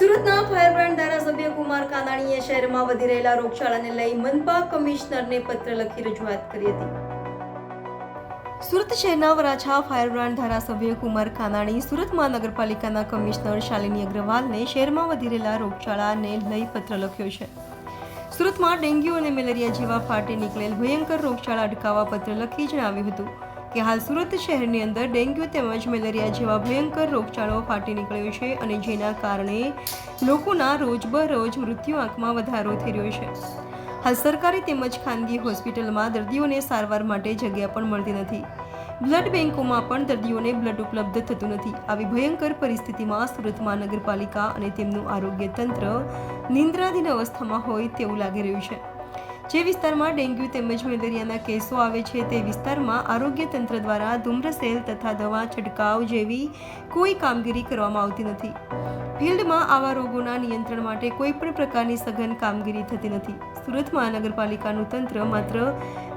સુરતના ફાયરબ્રાન્ડ ધારાસભ્ય કુમાર કાનાણીએ શહેરમાં વધી રહેલા રોગચાળાને લઈ મનપા કમિશનરને પત્ર લખી રજૂઆત કરી હતી. સુરત શહેરના વરાછા ફાયરબ્રાન્ડ ધારાસભ્ય કુમાર કાનાણી સુરત મહાનગરપાલિકાના કમિશનર શાલિની અગ્રવાલને શહેરમાં વધી રહેલા રોગચાળાને લઈ પત્ર લખ્યો છે. સુરતમાં ડેન્ગ્યુ અને મેલેરિયા જેવા ફાટી નીકળેલ ભયંકર રોગચાળા અટકાવવા પત્ર લખી જણાવ્યું હતું. કે હાલ સુરત શહેરની અંદર ડેન્ગ્યુ તેમજ મેલેરિયા જેવા ભયંકર રોગચાળો ફાટી નીકળ્યો છે અને જેના કારણે લોકોના રોજબરોજ મૃત્યુ આંકમાં વધારો થઈ રહ્યો છે. હાલ સરકારી તેમજ ખાનગી હોસ્પિટલમાં દર્દીઓને સારવાર માટે જગ્યા પણ મળતી નથી. બ્લડ બેંકોમાં પણ દર્દીઓને બ્લડ ઉપલબ્ધ થતું નથી. આવી ભયંકર પરિસ્થિતિમાં સુરત મહાનગરપાલિકા અને તેમનું આરોગ્ય તંત્ર નિંદ્રાધીન અવસ્થામાં હોય તેવું લાગી રહ્યું છે. જે વિસ્તારમાં ડેન્ગ્યુ તેમજ મેલેરિયાના કેસો આવે છે તે વિસ્તારમાં આરોગ્ય તંત્ર દ્વારા ધૂમ્રસેલ તથા દવા છંટકાવ જેવી કોઈ કામગીરી કરવામાં આવતી નથી. ફિલ્ડમાં આવા રોગોના નિયંત્રણ માટે કોઈ પણ પ્રકારની સઘન કામગીરી થતી નથી. સુરત મહાનગરપાલિકાનું તંત્ર માત્ર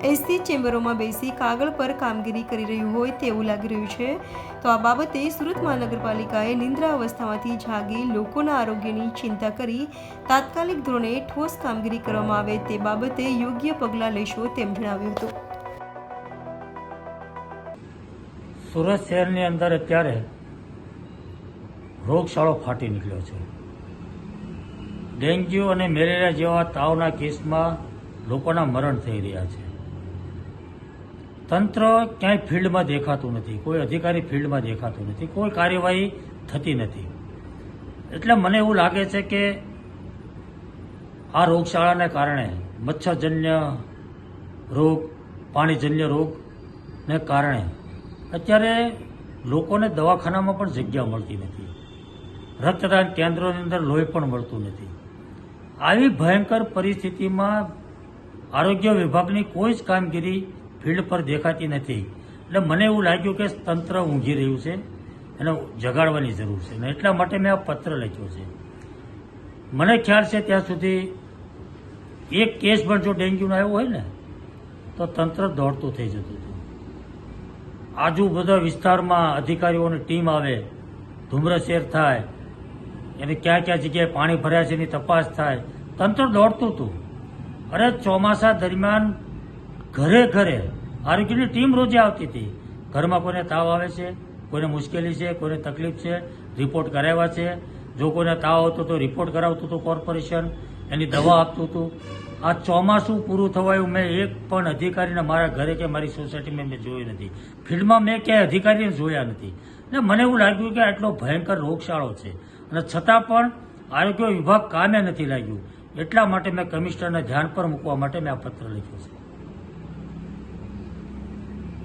એસી ચેમ્બરોમાં બેસી કાગળ પર કામગીરી કરી રહ્યું હોય તેવું લાગી રહ્યું છે. તો આ બાબતે સુરત મહાનગરપાલિકાએ નિંદ્રા અવસ્થામાંથી જાગી લોકોના આરોગ્યની ચિંતા કરી તાત્કાલિક ધોરણે ઠોસ કામગીરી કરવામાં આવે તે બાબતે યોગ્ય પગલાં લેશો તેમ જણાવ્યું હતું. સુરત શહેરની અંદર અત્યારે રોગચાળો ફાટી નીકળ્યો છે. ડેન્ગ્યુ અને મેલેરિયા જેવા તાવના કેસમાં લોકોના મરણ થઈ રહ્યા છે. તંત્ર ક્યાંય ફિલ્ડમાં દેખાતું નથી. કોઈ અધિકારી ફિલ્ડમાં દેખાતું નથી. કોઈ કાર્યવાહી થતી નથી. એટલે મને એવું લાગે છે કે આ રોગચાળાને કારણે મચ્છરજન્ય રોગ, પાણીજન્ય રોગને કારણે અત્યારે લોકોને દવાખાનામાં પણ જગ્યા મળતી નથી. રક્તદાન કેન્દ્રોની અંદર લોહી પણ મળતું નથી. આવી ભયંકર પરિસ્થિતિમાં આરોગ્ય વિભાગની કોઈ જ કામગીરી ફિલ્ડ પર દેખાતી નથી. એટલે મને એવું લાગ્યું કે તંત્ર ઊંઘી રહ્યું છે એને જગાડવાની જરૂર છે. અને એટલા માટે મેં આ પત્ર લખ્યો છે. મને ખ્યાલ છે ત્યાં સુધી એક કેસ પણ જો ડેન્ગ્યુનો આવ્યો હોય ને, તો તંત્ર દોડતું થઈ જતું હતું. આજુ બધા વિસ્તારમાં અધિકારીઓની ટીમ આવે, ધુમ્રશેર થાય એને ક્યાં ક્યાં જગ્યાએ પાણી ભર્યા છે એની તપાસ થાય. તંત્ર દોડતું હતું. અરે ચોમાસા દરમિયાન ઘરે ઘરે આરોગ્યની ટીમ રોજે આવતી હતી. ઘરમાં કોઈને તાવ આવે છે, કોઈને મુશ્કેલી છે, કોઈને તકલીફ છે, રિપોર્ટ કરાવ્યા છે. જો કોઈને તાવ આવતો તો રિપોર્ટ કરાવતું હતું કોર્પોરેશન, એની દવા આપતું હતું. આ ચોમાસું પૂરું થવાયું મેં એક પણ અધિકારીને મારા ઘરે કે મારી સોસાયટીમાં મેં જોયું નથી. ફિલ્ડમાં મેં ક્યાંય અધિકારીને જોયા નથી. ને મને એવું લાગ્યું કે આટલો ભયંકર રોગશાળો છે. અને છતાં પણ આરોગ્ય વિભાગ કામે નથી લાગ્યું. એટલા માટે મેં કમિશનરને ધ્યાન પર મૂકવા માટે મેં આ પત્ર લખ્યો છે.